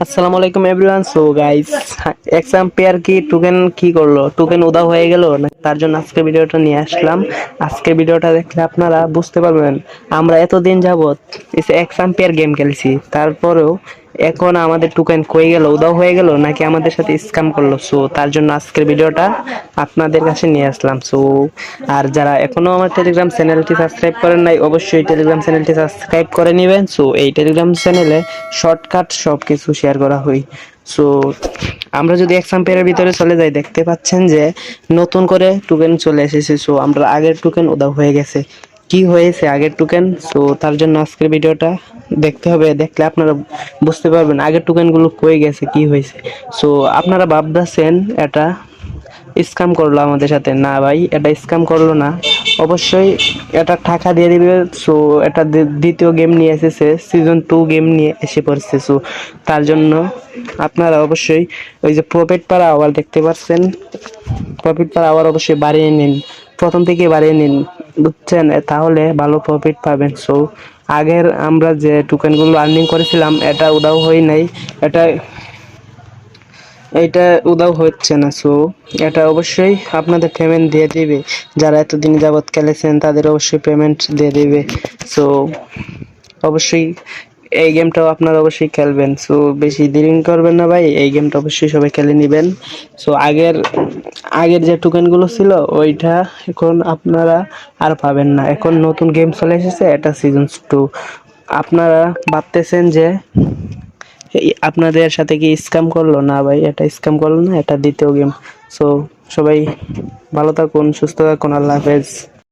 আসসালামু আলাইকুম everyone so guys exam পেয়ার কি? টোকেন কি করল? টোকেন উদাও হয়ে গেল? না, তার জন্য আজকে ভিডিওটা নিয়ে আসলাম। আজকে ভিডিওটা দেখলে আপনারা বুঝতে পারবেন, আমরা এতদিন যাবত এক্সাম পেয়ার গেম খেলছি। তারপরেও এখন আমাদের টোকেন কই গেল? উদাও হয়ে গেল? নাকি আমাদের সাথে স্ক্যাম করল? সো তার জন্য আজকের ভিডিওটা আপনাদের কাছে নিয়ে আসলাম। সো আর যারা এখনও আমার টেলিগ্রাম চ্যানেলটি সাবস্ক্রাইব করেন নাই, অবশ্যই টেলিগ্রাম চ্যানেলটি সাবস্ক্রাইব করে নেবেন। সো এই টেলিগ্রাম চ্যানেলে শর্টকাট সব কিছু শেয়ার করা হয়। সো আমরা যদি এক্সাম পেয়ারের ভিতরে চলে যাই, দেখতে পাচ্ছেন যে নতুন করে টোকেন চলে এসেছে। সো আমরা আগের টোকেন উদা হয়ে গেছে। কি হয়েছে আগের টোকেন সো তার জন্য আজকের ভিডিওটা দেখতে হবে। দেখলে আপনারা বুঝতে পারবেন আগের টোকেনগুলো কয়ে গেছে, কি হয়েছে। সো আপনারা ভাবতেছেন এটা স্ক্যাম করল আমাদের সাথে। না ভাই, এটা স্ক্যাম করল না। অবশ্যই এটা টাকা দিয়ে দিবে সো এটা দ্বিতীয় গেম নিয়ে এসেছে সিজন টু গেম নিয়ে এসে পড়ছে সো তার জন্য আপনারা অবশ্যই ওই যে প্রফিট পার আওয়ার দেখতে পাচ্ছেন। প্রফিট পার আওয়ার অবশ্যই বাড়িয়ে নিন। প্রথম থেকে বাড়িয়ে নিন, বুঝছেন? তাহলে ভালো প্রফিট পাবেন। সো আগের আমরা যে টোকেনগুলো আর্নিং করেছিলাম, এটা উদাও হয় নাই এটা এটা উদাও হচ্ছে না সো এটা অবশ্যই আপনাদের পেমেন্ট দিয়ে দিবে। যারা এতদিন যাবৎ খেলেছেন, তাদের অবশ্যই পেমেন্ট দিয়ে দিবে। সো অবশ্যই এই গেমটাও আপনারা অবশ্যই খেলবেন। সো বেশি দেরি করবেন না ভাই, এই গেমটা অবশ্যই সবাই খেলে নেবেন। সো আগের আগের যে টোকেনগুলো ছিল, ওইটা এখন আপনারা আর পাবেন না। এখন নতুন গেম চলে এসেছে, এটা সিজন টু আপনারা ভাবতেছেন যে আপনাদের সাথে কি স্ক্যাম করল? না ভাই, এটা স্ক্যাম করল না, এটা দ্বিতীয় গেম সো সবাই ভালো থাকুন, সুস্থ থাকুন, আল্লাহ হাফেজ।